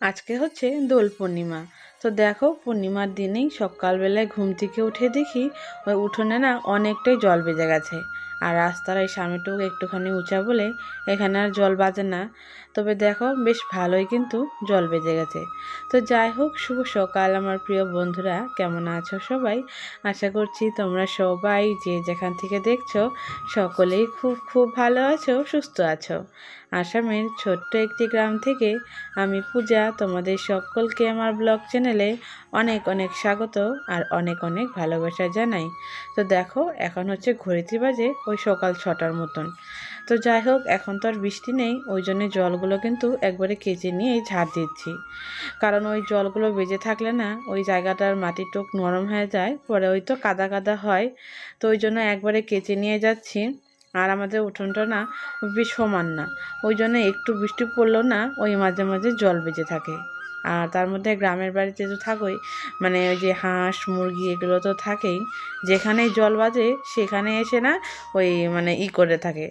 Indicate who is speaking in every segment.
Speaker 1: আজকে হচ্ছে দোল পূর্ণিমা। তো দেখো, পূর্ণিমার দিনেই সকালবেলায় ঘুম থেকে উঠে দেখি ওই উঠোনে না অনেকটাই জল বেজে গেছে। আর রাস্তার এই সামনেটুকু একটুখানি উঁচা বলে এখানে আর জল বাজে না। তবে দেখো, বেশ ভালোই কিন্তু জল বেজে গেছে। তো যাই হোক, শুভ সকাল আমার প্রিয় বন্ধুরা, কেমন আছো সবাই? আশা করছি তোমরা সবাই যে যেখান থেকে দেখছ, সকলেই খুব খুব ভালো আছো, সুস্থ আছো। আসামের ছোট্ট একটি গ্রাম থেকে আমি পূজা তোমাদের সকলকে আমার ব্লগ চ্যানেলে অনেক অনেক স্বাগত আর অনেক অনেক ভালোবাসা জানাই। তো দেখো, এখন হচ্ছে ঘড়িতে বাজে ওই সকাল ছটার মতন। তো যাই হোক, এখন তো আর বৃষ্টি নেই, ওই জন্য জলগুলো কিন্তু একবারে কেচে নিয়ে ঝাড় দিচ্ছি। কারণ ওই জলগুলো বেজে থাকলে না, ওই জায়গাটার মাটির টোক নরম হয়ে যায়, পরে ওই তো কাদা কাদা হয়। তো ওই জন্য একবারে কেচে নিয়ে যাচ্ছি। আর আমাদের উঠোনটা না বেশ সমান না। ওই জন্য একটু বৃষ্টি পড়লেও না ওই মাঝে মাঝে জল বেজে থাকে। আর তার মধ্যে গ্রামের বাড়িতে তো থাকোই মানে ওই যে হাঁস, মুরগি এগুলো তো থাকেই। যেখানেই জল বাজে সেখানে এসে না ওই মানে ই করে থাকে।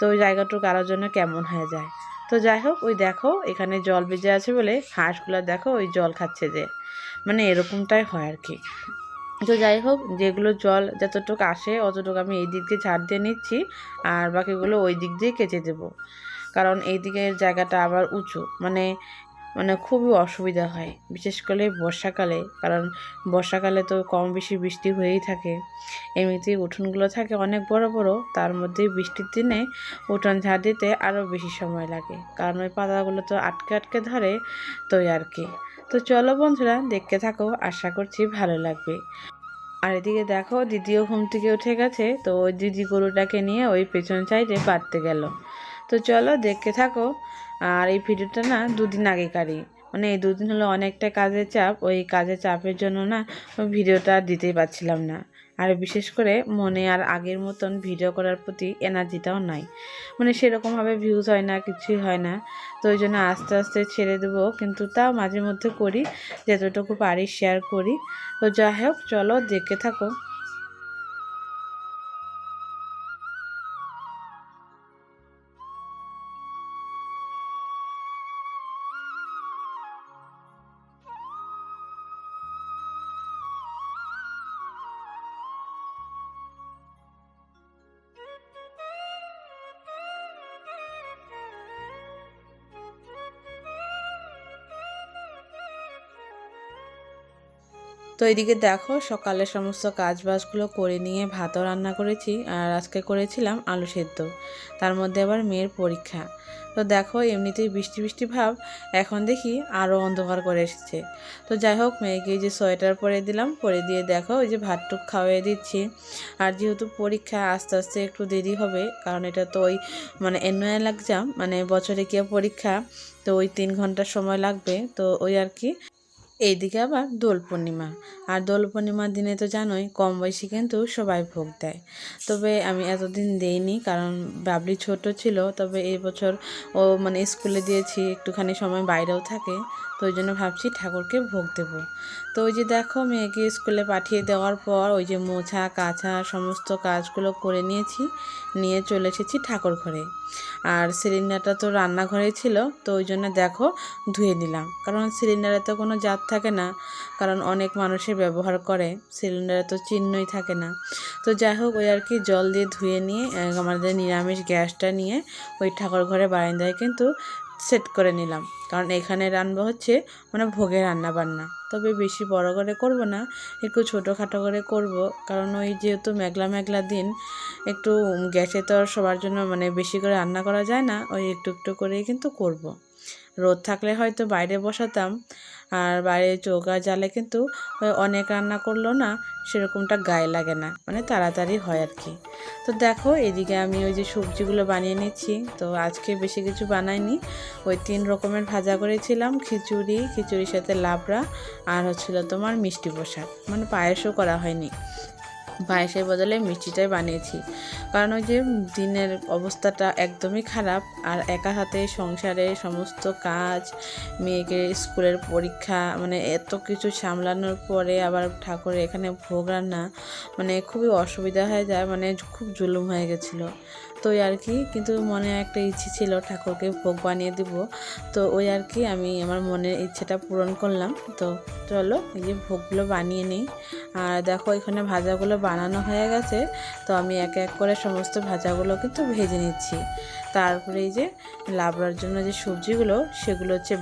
Speaker 1: তো ওই জায়গাটুকু কারোর জন্য কেমন হয়ে যায়। তো যাই হোক, ওই দেখো এখানে জল বেজে আছে বলে হাঁসগুলো দেখো ওই জল খাচ্ছে যে। মানে এরকমটাই হয় আর কি। তো যাই হোক, যেগুলো জল যতটুকু আসে অতটুকু আমি এই দিক দিয়ে ঝাড় দিয়ে নিচ্ছি আর বাকিগুলো ওই দিক দিয়ে কেচে দেব। কারণ এই দিকের জায়গাটা আবার উঁচু মানে মানে খুবই অসুবিধা হয়, বিশেষ করে বর্ষাকালে। কারণ বর্ষাকালে তো কম বেশি বৃষ্টি হয়েই থাকে। এমনিতেই উঠোনগুলো থাকে অনেক বড় বড়, তার মধ্যে বৃষ্টির দিনে উঠোন ঝাড় দিতে আরও বেশি সময় লাগে। কারণ ওই পাতাগুলো তো আটকে আটকে ধরে, তো আর কি। তো চলো বন্ধুরা, দেখতে থাকো, আশা করছি ভালো লাগবে। আর এদিকে দেখো, দিদিও ঘুম থেকে উঠে গেছে, তো ওই দিদি গরুটাকে নিয়ে ওই পেছন সাইডে বাঁধতে গেল। তো চলো, দেখতে থাকো। আর এই ভিডিওটা না দুদিন আগেকারই। মানে এই দুদিন হলো অনেকটা কাজের চাপ, ওই কাজের চাপের জন্য না ভিডিওটা দিতেই পারছিলাম না। আর বিশেষ করে মনে আর আগের মতন ভিডিও করার প্রতি এনার্জিটাও নাই। মানে সেরকমভাবে ভিউজ হয় না, কিছুই হয় না। তো ওই জন্য আস্তে আস্তে ছেড়ে দেবো, কিন্তু তাও মাঝে মধ্যে করি, যতটুকু পারি শেয়ার করি। তো যাই হোক, চলো দেখে থাকো। তো এদিকে দেখো, সকালে সমস্ত কাজ বাজগুলো করে নিয়ে ভাতও রান্না করেছি আর আজকে করেছিলাম আলু সেদ্ধ। তার মধ্যে আবার মেয়ের পরীক্ষা। তো দেখো, এমনিতেই বৃষ্টি বৃষ্টি ভাব, এখন দেখি আরও অন্ধকার করে এসেছে। তো যাই হোক, মেয়েকে যে সোয়েটার পরে দিলাম, পরে দিয়ে দেখো, ওই যে ভাতটুক খাওয়াই দিচ্ছি। আর যেহেতু পরীক্ষা আস্তে আস্তে একটু দেরি হবে, কারণ এটা তো ওই মানে অ্যানুয়াল এক্সাম মানে বছরে কি পরীক্ষা, তো ওই তিন ঘণ্টা সময় লাগবে। তো ওই আর কি এইদিকে আবার দোল পূর্ণিমা। আর দোল পূর্ণিমার দিনে তো জানোই, কম বয়সী কিন্তু সবাই ভোগ দেয়। তবে আমি এতদিন দেইনি, কারণ বাবলি ছোট ছিল, তবে এই বছর ও মানে স্কুলে দিয়েছি, একটুখানি সময় বাইরেও থাকে। তো ওই জন্য ভাবছি ঠাকুরকে ভোগ দেব। তো ওই যে দেখো মেয়েকে স্কুলে পাঠিয়ে দেওয়ার পর ওই যে মোছা কাছা সমস্ত কাজগুলো করে নিয়েছি, নিয়ে চলে এসেছি ঠাকুর ঘরে। আর সিলিন্ডারটা তো রান্নাঘরে ছিল, তো ওই জন্য দেখো ধুয়ে নিলাম। কারণ সিলিন্ডারে তো কোনো জাত থাকে না, কারণ অনেক মানুষের ব্যবহার করে, সিলিন্ডারে তো চিহ্নই থাকে না। তো যাই হোক, ওই আর কি জল দিয়ে ধুয়ে নিয়ে আমাদের নিরামিষ গ্যাসটা নিয়ে ওই ঠাকুর ঘরে বারান্দায় কিন্তু সেট করে নিলাম। কারণ এখানে রান্না হচ্ছে মানে ভোগে রান্না বান্না তবে বেশি বড় করে করব না, একটু ছোটোখাটো করে করব। কারণ ওই যেহেতু মেঘলা মেঘলা দিন, একটু গ্যাসে তো সবার জন্য মানে বেশি করে রান্না করা যায় না, ওই একটু একটু করেই কিন্তু করব। রোদ থাকলে হয়তো বাইরে বসাতাম। আর বাইরে চৌকা জালে কিন্তু অনেক রান্না করল না, সেরকমটা গায়ে লাগে না। মানে তাড়াতাড়ি হয় আর কি। তো দেখো, এদিকে আমি ওই যে সবজিগুলো বানিয়ে নিচ্ছি। তো আজকে বেশি কিছু বানাইনি। ওই তিন রকমের ভাজা করেছিলাম, খিচুড়ি, খিচুড়ির সাথে লাবড়া, আর হচ্ছিল তোমার মিষ্টি পোশাক মানে পায়েসও করা হয়নি। পায়েসের বদলে মিষ্টিটাই বানিয়েছি। কারণ ওই যে দিনের অবস্থাটা একদমই খারাপ আর একা হাতে সংসারে সমস্ত কাজ, মেয়েকে স্কুলের পরীক্ষা মানে এত কিছু সামলানোর পরে আবার ঠাকুরের এখানে ভোগ রান্না মানে খুবই অসুবিধা হয়ে যায় মানে খুব জুলুম হয়ে গেছিল। ওই আর কি, কিন্তু মনে একটা ইচ্ছে ছিল ঠাকুরকে ভোগ বানিয়ে দিব। তো ওই আর কি আমি আমার মনের ইচ্ছেটা পূরণ করলাম। তো চলো এই যে ভোগগুলো বানিয়ে নিই। আর দেখো এখানে ভাজাগুলো বানানো হয়ে গেছে। তো আমি এক এক করে সমস্ত ভাজাগুলো কিন্তু ভেজে নিচ্ছি। তারপরে এই যে লাবড়ার জন্য যে সবজিগুলো, সেগুলো হচ্ছে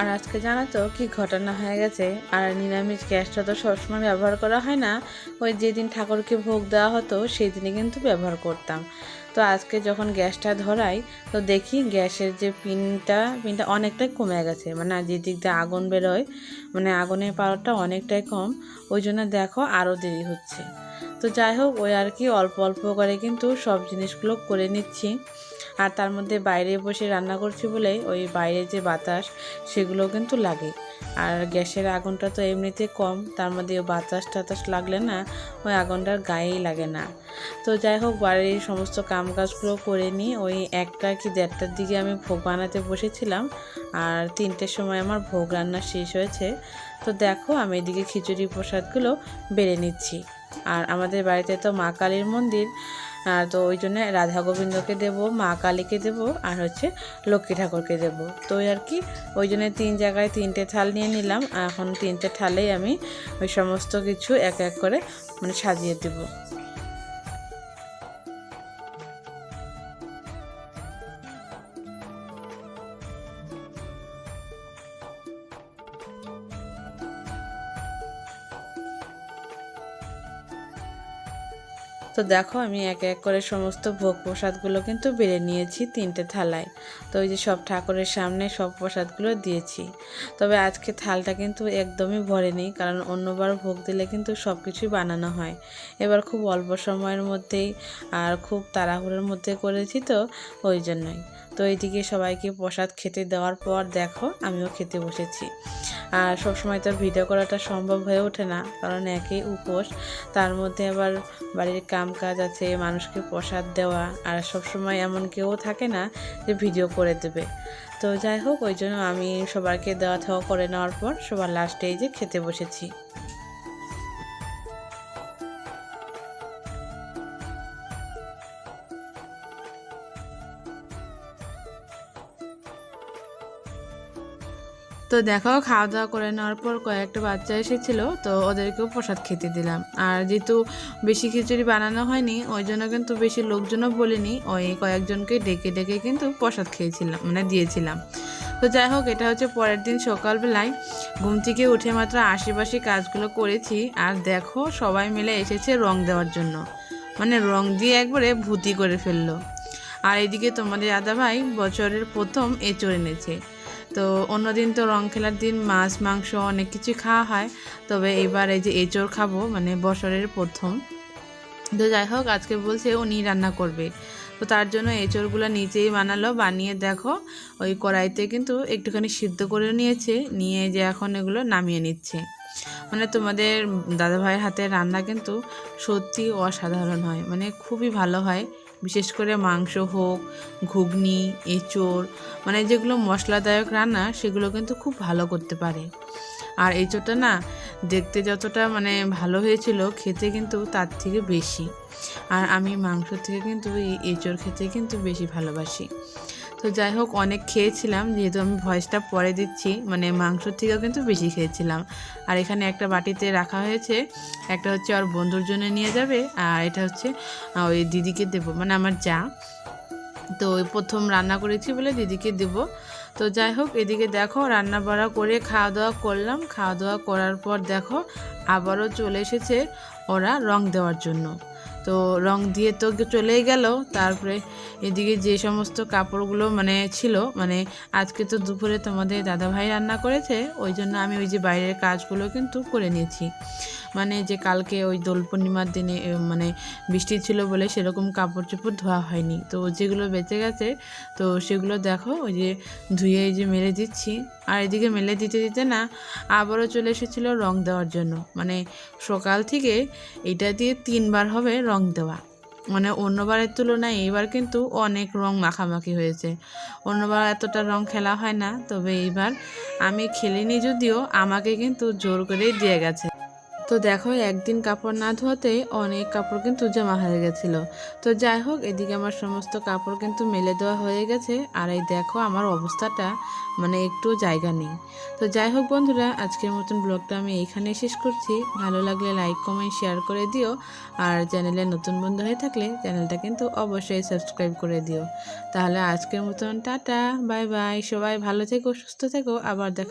Speaker 1: আর আজকে জানো তো কি ঘটনা হয়ে গেছে? আর নিরামিষ গ্যাসটা তো সবসময় ব্যবহার করা হয় না। ওই যেদিন ঠাকুরকে ভোগ দেওয়া হতো সেই দিনই কিন্তু ব্যবহার করতাম। তো আজকে যখন গ্যাসটা ধরাই, তো দেখি গ্যাসের যে পিনটা পিনটা অনেকটাই কমে গেছে। মানে যে দিক দিয়ে আগুন বেরোয় মানে আগুনের পাওয়ারটা অনেকটাই কম। ওই জন্য দেখো আরও দেরি হচ্ছে। তো যাই হোক, ওই আর কি অল্প অল্প করে কিন্তু সব জিনিসগুলো করে নিচ্ছি। আর তার মধ্যে বাইরে বসে রান্না করছি বলে ওই বাইরে যে বাতাস সেগুলো কিন্তু লাগে। আর গ্যাসের আগুনটা তো এমনিতে কম, তার মধ্যে বাতাস টাতাস লাগলে না ওই আগুনটার গায়েই লাগে না। তো যাই হোক, বাড়ির সমস্ত কাম কাজগুলো করে নিই ওই একটা কি দেড়টার দিকে আমি ভোগ বানাতে বসেছিলাম। আর তিনটের সময় আমার ভোগ রান্না শেষ হয়েছে। তো দেখো, আমি এদিকে খিচুড়ি প্রসাদগুলো বেড়ে নিচ্ছি। আর আমাদের বাড়িতে তো মা কালীর মন্দির তো ওই জন্য রাধা গোবিন্দকে দেব, মা কালীকে দেব, আর হচ্ছে লক্ষ্মী ঠাকুরকে দেব। তো আর কি, ওই জন্য তিন জায়গায় তিনটে থাল নিয়ে নিলাম। এখন তিনটে থালেই আমি ওই সমস্ত কিছু এক এক করে মানে সাজিয়ে দেবো। তো দেখো আমি এক এক করে সমস্ত ভোগ প্রসাদগুলো কিন্তু বেড়ে নিয়েছি তিনটে থালায়। তো ওই যে সব ঠাকুরের সামনে সব প্রসাদগুলো দিয়েছি। তবে আজকে থালটা কিন্তু একদমই ভরেনি, কারণ অন্যবার ভোগ দিলে কিন্তু সব কিছুই বানানো হয়। এবার খুব অল্প সময়ের মধ্যেই আর খুব তাড়াহুড়োর মধ্যে করেছি তো ওই জন্যই। তো এইদিকে সবাইকে প্রসাদ খেতে দেওয়ার পর দেখো আমিও খেতে বসেছি। আর সবসময় তো ভিডিও করাটা সম্ভব হয়ে ওঠে না, কারণ একই উপোস। তার মধ্যে আবার বাড়ির কাম কাজ আছে, মানুষকে প্রসাদ দেওয়া, আর সবসময় এমন কেউ থাকে না যে ভিডিও করে দেবে। তো যাই হোক, ওই জন্য আমি সবাইকে দেওয়া থাওয়া করে নেওয়ার পর সবার লাস্টে এই যে খেতে বসেছি। তো দেখো খাওয়া দাওয়া করে নেওয়ার পর কয়েকটা বাচ্চা এসেছিল, তো ওদেরকেও প্রসাদ খেতে দিলাম। আর যেহেতু বেশি খিচুড়ি বানানো হয়নি, ওই জন্য কিন্তু বেশি লোকজনও বলিনি, ওই কয়েকজনকে ডেকে ডেকে কিন্তু প্রসাদ খেয়েছিলাম মানে দিয়েছিলাম। তো যাই হোক, এটা হচ্ছে পরের দিন সকালবেলায়। ঘুম থেকে উঠে মাত্র আশেপাশে কাজগুলো করেছি, আর দেখো, সবাই মিলে এসেছে রং দেওয়ার জন্য। মানে রং দিয়ে একবারে ভূতি করে ফেলল। আর এদিকে তোমাদের দাদা ভাই বছরের প্রথম এ এঁচড় এনেছে। তো অন্যদিন তো রং খেলার দিন, মাছ, মাংস অনেক কিছু খাওয়া হয়। তবে এবার এই যে এঁচড় খাব মানে বছরের প্রথম। তো যাই হোক, আজকে বলছে উনি রান্না করবে। তো তার জন্য এঁচড়গুলো নিচেই বানালো, বানিয়ে দেখো। ওই কড়াইতে কিন্তু একটুখানি সিদ্ধ করে নিয়েছে, নিয়ে যে এখন এগুলো নামিয়ে নিচ্ছে। মানে তোমাদের দাদাভাইয়ের হাতের রান্না কিন্তু সত্যি অসাধারণ হয় মানে খুবই ভালো হয়। বিশেষ করে মাংস হোক, ঘুগনি, এঁচোড় মানে যেগুলো মশলাদায়ক রান্না, সেগুলো কিন্তু খুব ভালো করতে পারে। আর এঁচোরটা না দেখতে যতটা মানে ভালো হয়েছিল, খেতে কিন্তু তার থেকে বেশি। আর আমি মাংস থেকে কিন্তু এই এঁচোড় খেতে কিন্তু বেশি ভালোবাসি। তো যাই হোক, অনেক খেয়েছিলাম। যেহেতু আমি ভয়েসটা পরে দিচ্ছি মানে মাংসর থেকেও কিন্তু বেশি খেয়েছিলাম। আর এখানে একটা বাটিতে রাখা হয়েছে, একটা হচ্ছে আর বন্ধুর জন্য নিয়ে যাবে, আর এটা হচ্ছে ওই দিদিকে দেবো মানে আমার যা। তো ওই প্রথম রান্না করেছি বলে দিদিকে দেব। তো যাই হোক, এদিকে দেখো, রান্না বাড়া করে খাওয়া দাওয়া করলাম। খাওয়া দাওয়া করার পর দেখো, আবারও চলে এসেছে ওরা রং দেওয়ার জন্য। তো রং দিয়ে তো চলেই গেল। তারপরে এদিকে যে সমস্ত কাপড়গুলো মানে ছিল মানে আজকে তো দুপুরে তোমাদের দাদাভাই রান্না করেছে, ওই জন্য আমি ওই যে বাইরের কাজগুলো কিন্তু করে নিয়েছি। মানে যে কালকে ওই দোল পূর্ণিমার দিনে মানে বৃষ্টি ছিল বলে সেরকম কাপড় চোপড় ধোয়া হয়নি। তো যেগুলো বেঁচে গেছে, তো সেগুলো দেখো, ওই যে ধুয়ে এই যে মেলে দিচ্ছি। আর এদিকে মেলে দিতে দিতে না, আবারও চলে এসেছিল রং দেওয়ার জন্য। মানে সকাল থেকে এটা দিয়ে তিনবার হবে রং দেওয়া। মানে অন্যবারের তুলনায় এইবার কিন্তু অনেক রং মাখামাখি হয়েছে। অন্যবার এতটা রং খেলা হয় না, তবে এইবার আমি খেলিনি যদিও, আমাকে কিন্তু জোর করেই দিয়ে গেছে। তো দেখো, একদিন কাপড় না ধোয়াতে অনেক কাপড় কিন্তু জমা হয়ে গেছিল। তো যাই হোক, এদিকে আমার সমস্ত কাপড় কিন্তু মেলে দেওয়া হয়ে গেছে। আর এই দেখো, আমার অবস্থাটা মানে একটু জায়গা নেই। তো যাই হোক বন্ধুরা, আজকের মতন ব্লগটা আমি এইখানে শেষ করছি। ভালো লাগলে লাইক, কমেন্ট, শেয়ার করে দিও। আর চ্যানেলে নতুন বন্ধু হয়ে থাকলে চ্যানেলটা কিন্তু অবশ্যই সাবস্ক্রাইব করে দিও। তাহলে আজকের মতন, টাটা, বাই বাই, সবাই ভালো থেকো, সুস্থ থেকো, আবার দেখা